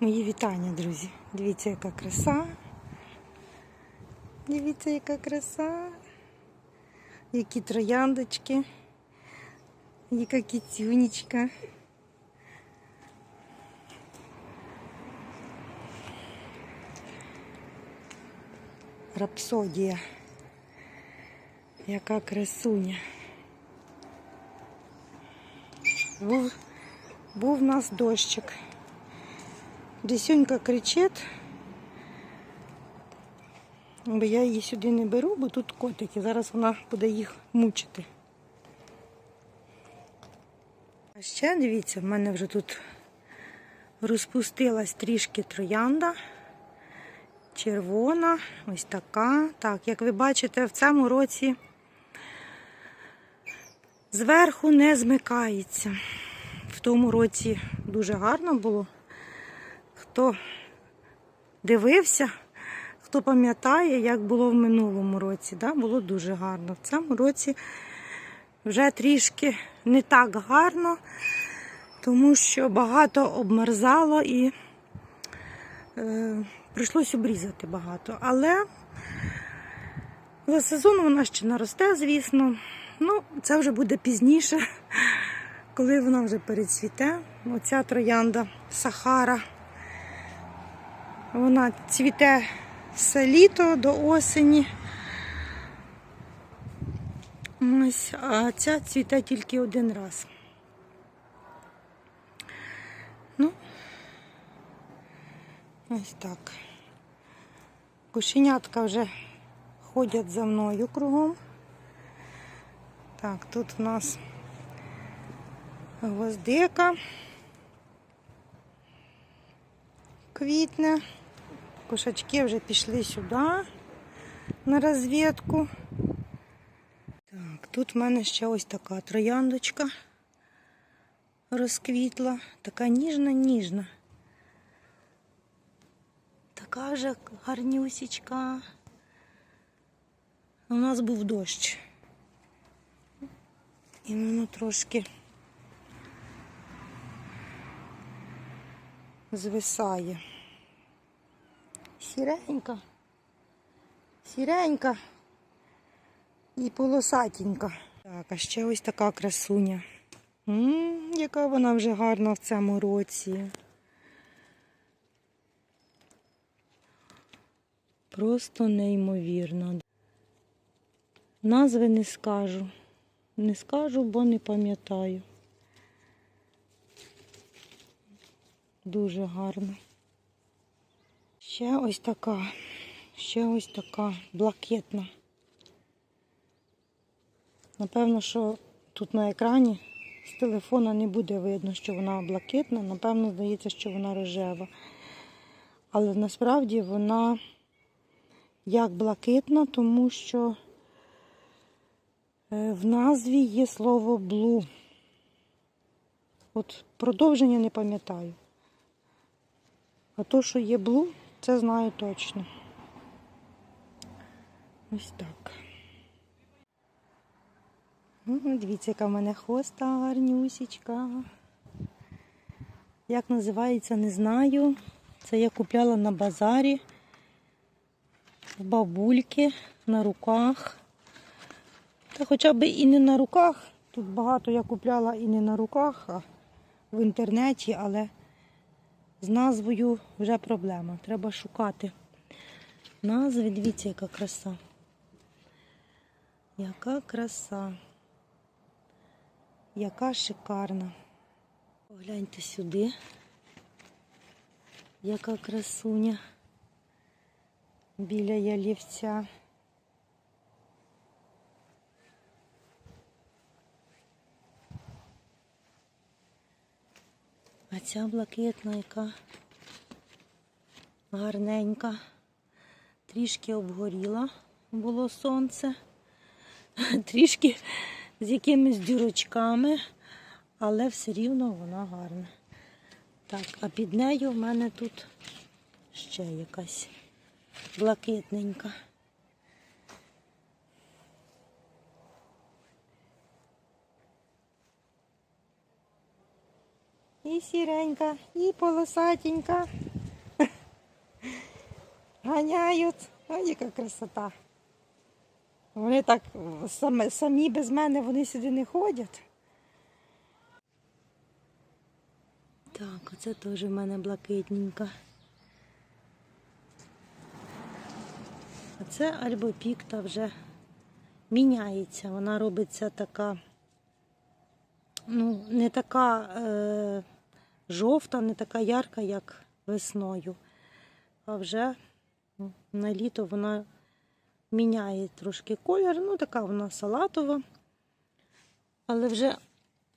Мої вітання, друзі. Дивіться, яка краса. Дивіться, яка краса. Які трояндочки. Яка кітюнечка. Рапсодія. Яка красуня. Був, був в нас дощик. Десюнька кричить, бо я її сюди не беру, бо тут котики. Зараз вона буде їх мучити. А ще дивіться, в мене вже тут розпустилась трішки троянда. Червона, ось така. Так, як ви бачите, в цьому році зверху не змикається. В тому році дуже гарно було. Хто дивився, хто пам'ятає, як було в минулому році, да? було дуже гарно. В цьому році вже трішки не так гарно, тому що багато обмерзало і е, прийшлось обрізати багато. Але за сезон вона ще наросте, звісно. Ну, це вже буде пізніше, коли вона вже перецвіте. Оця троянда Сахара. Вона цвіте все літо до осені. Ось, а ця цвіте тільки один раз. Ну, ось так. Кошенятка вже ходять за мною кругом. Так, тут у нас гвоздика. Квітне. Кошачки вже пішли сюди на розвідку. Так, тут в мене ще ось така трояндочка розквітла. Така ніжна-ніжна. Така вже гарнюсічка. У нас був дощ. І воно трошки звисає. Сіренька, сіренька і полосатенька. Так, а ще ось така красуня. М -м, яка вона вже гарна в цьому році. Просто неймовірно. Назви не скажу. Не скажу, бо не пам'ятаю. Дуже гарно. Ще ось така, ще ось така блакитна. Напевно, що тут на екрані з телефона не буде видно, що вона блакитна. Напевно, здається, що вона рожева. Але насправді вона як блакитна, тому що е, в назві є слово блу. От продовження не пам'ятаю. А то, що є блу, це знаю точно. Ось так. Ну, Дивіться, яка в мене хоста гарнюсічка. Як називається, не знаю. Це я купляла на базарі в бабульки на руках. Та хоча б і не на руках. Тут багато я купляла і не на руках, а в інтернеті, але з назвою вже проблема. Треба шукати назви. Дивіться, яка краса. Яка краса. Яка шикарна. Погляньте сюди. Яка красуня біля ялівця. А ця блакитна, яка гарненька, трішки обгоріла, було сонце, трішки з якимись дюрочками, але все рівно вона гарна. Так, а під нею в мене тут ще якась блакитненька. І сіренька, і полосатенька. Ганяють. Ой, яка красота. Вони так самі, самі без мене вони сюди не ходять. Так, оце теж в мене блакитненька. А це альбопікта вже міняється. Вона робиться така, ну, не така е, жовта, не така ярка, як весною. А вже ну, на літо вона міняє трошки колір. Ну, така вона салатова. Але вже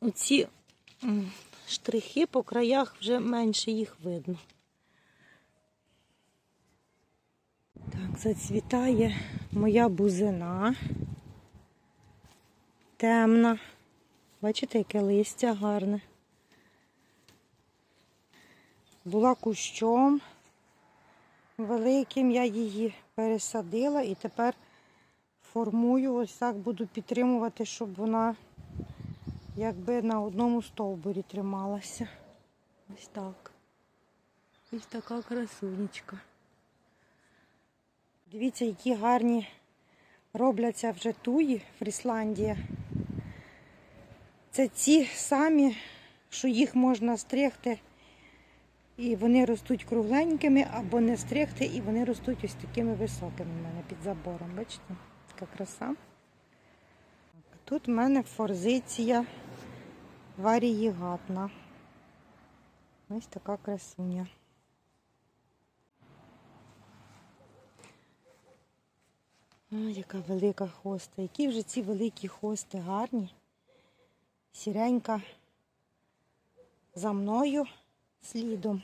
оці штрихи по краях вже менше їх видно. Так, зацвітає моя бузина. Темна. Бачите, яке листя гарне. Була кущом великим, я її пересадила і тепер формую, ось так буду підтримувати, щоб вона якби на одному стовбурі трималася. Ось так. Ось така красунечка. Дивіться, які гарні робляться вже туї Фрісландія. Це ці самі, що їх можна стригти, і вони ростуть кругленькими, або не стригти, і вони ростуть ось такими високими в мене під забором. Бачите? Така краса. Тут в мене форзиція варієгатна. Ось така красуня. Ой, яка велика хоста. Які вже ці великі хости гарні. Сіренька за мною слідом.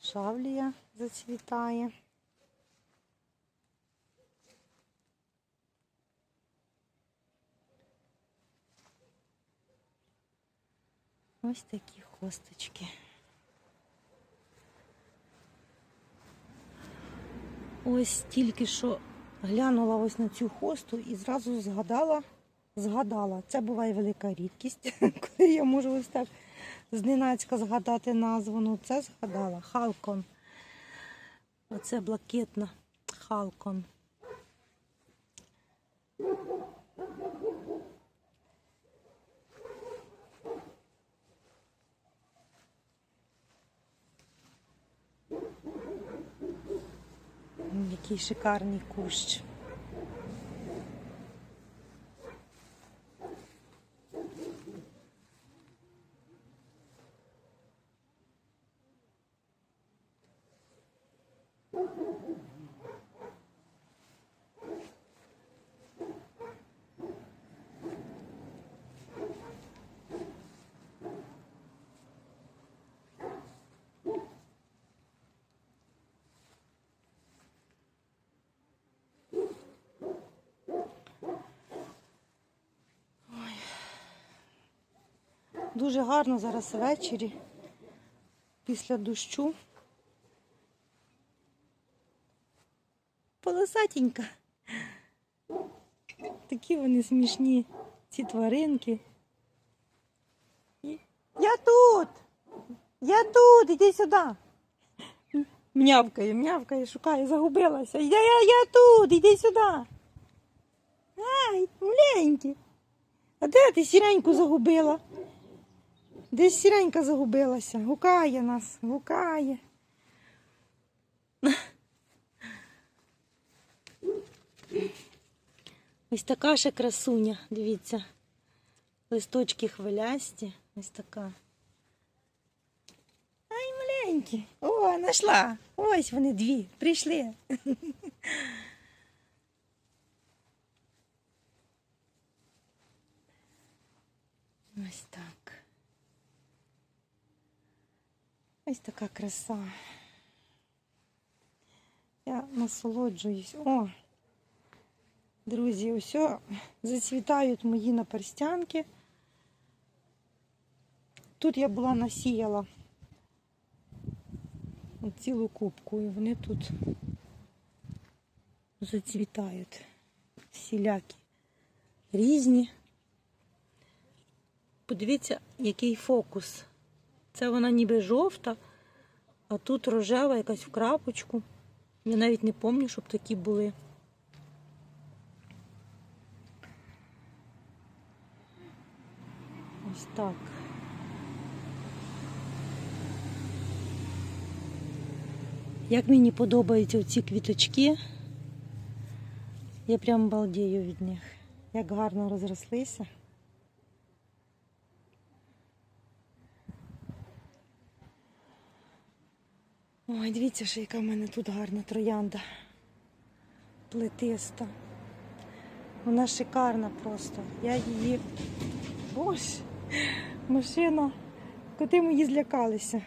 Шавлія зацвітає. Ось такі хосточки. Ось тільки що глянула ось на цю хосту і зразу згадала, згадала. Це буває велика рідкість, коли я можу ось так зненацька згадати назву. Ну це згадала. Халкон. Оце блакитна Халкон. М, Який шикарний Дуже гарно зараз ввечері після дощу. Полосатенька. Такі вони смішні, ці тваринки. Я тут! Я тут, іди сюди. М'явкає, м'явкає, шукає, загубилася. Я, я, я тут, іди сюди. Ай, маленькі. А де ти сіреньку загубила? Десь сіренька загубилася. Гукає нас, гукає. Ось така ще красуня, дивіться. Листочки хвилясті. Ось така. Ай, маленькі. О, знайшла. Ось вони дві. Прийшли. Ось так. Ось така краса. Я насолоджуюсь. О, друзі, усе зацвітають мої наперстянки. Тут я була насіяла цілу кубку, і вони тут зацвітають. Всілякі різні. Подивіться, який фокус. Це вона ніби жовта, а тут рожева якась в крапочку. Я навіть не пам'ятаю, щоб такі були. Ось так. Як мені подобаються ці квіточки. Я прям балдію від них. Як гарно розрослися. Ой, дивіться, що яка в мене тут гарна троянда. Плетиста. Вона шикарна просто. Я її. Боже, машина. Коти мої злякалися.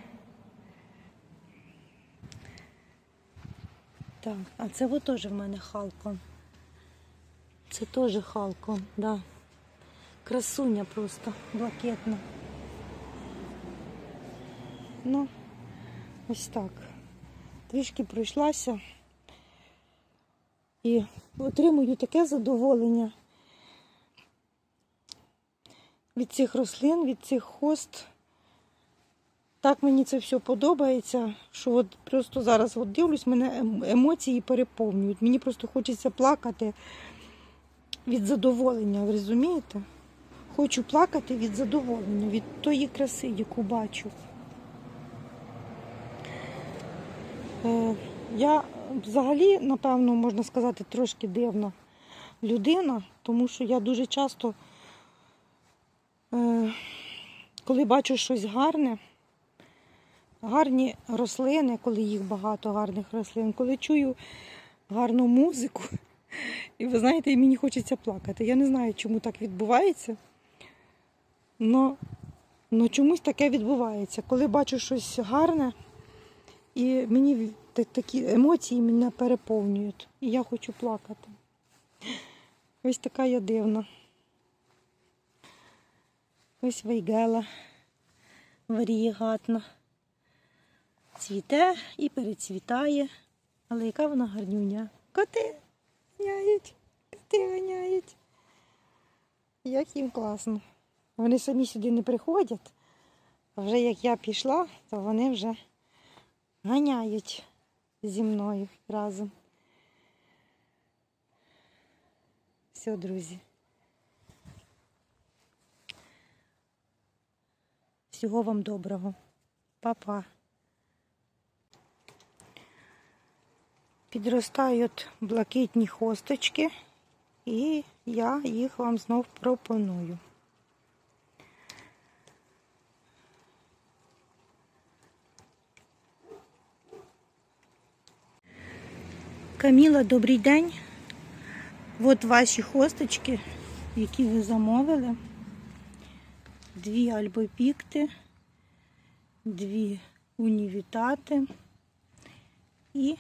Так, а це от теж в мене халкон. Це теж халкон, да. Красуня просто, блакитна. Ну, ось так. Трішки пройшлася і отримую таке задоволення від цих рослин, від цих хост. Так мені це все подобається, що от просто зараз от дивлюсь, мене ем- емоції переповнюють. Мені просто хочеться плакати від задоволення, ви розумієте? Хочу плакати від задоволення, від тої краси, яку бачу. Е, Я взагалі, напевно, можна сказати, трошки дивна людина, тому що я дуже часто, е, коли бачу щось гарне, гарні рослини, коли їх багато гарних рослин, коли чую гарну музику, і ви знаєте, і мені хочеться плакати. Я не знаю, чому так відбувається. Но чомусь таке відбувається. Коли бачу щось гарне, і мені такі емоції мене переповнюють. І я хочу плакати. Ось така я дивна. Ось вейгела варієгатна. Цвіте і перецвітає. Але яка вона гарнюня. Коти ганяють, коти ганяють. Як їм класно. Вони самі сюди не приходять. А вже як я пішла, то вони вже ганяють зі мною разом. Все, друзі. Всього вам доброго. Па-па. Підростають блакитні хосточки, і я їх вам знов пропоную. Каміла, добрий день. От ваші хосточки, які ви замовили. Дві альбопікти, дві унівітати і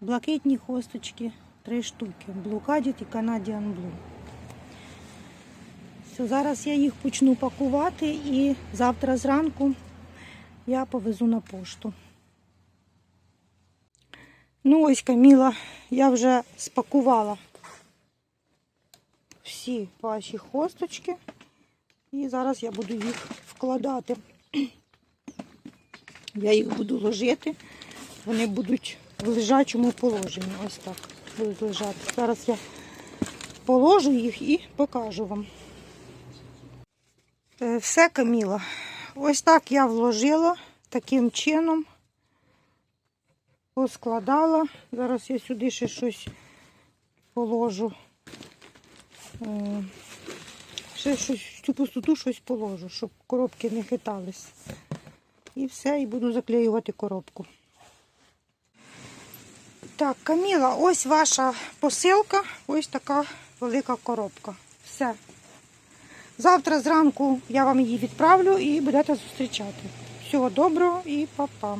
блакитні хосточки, три штуки. Cadit і Canadian Blue. Все, зараз я їх почну пакувати і завтра зранку я повезу на пошту. Ну ось, Каміла, я вже спакувала всі ваші хосточки. І зараз я буду їх вкладати. Я їх буду ложити. Вони будуть в лежачому положенні. Ось так будуть лежати. Зараз я положу їх і покажу вам. Е, Все, Каміла. Ось так я вложила таким чином. Поскладала. Зараз я сюди ще щось положу. Е, Ще щось в цю пустоту щось положу, щоб коробки не хитались. І все, і буду заклеювати коробку. Так, Каміла, ось ваша посилка, ось така велика коробка. Все. Завтра зранку я вам її відправлю і будете зустрічати. Всього доброго і па-па.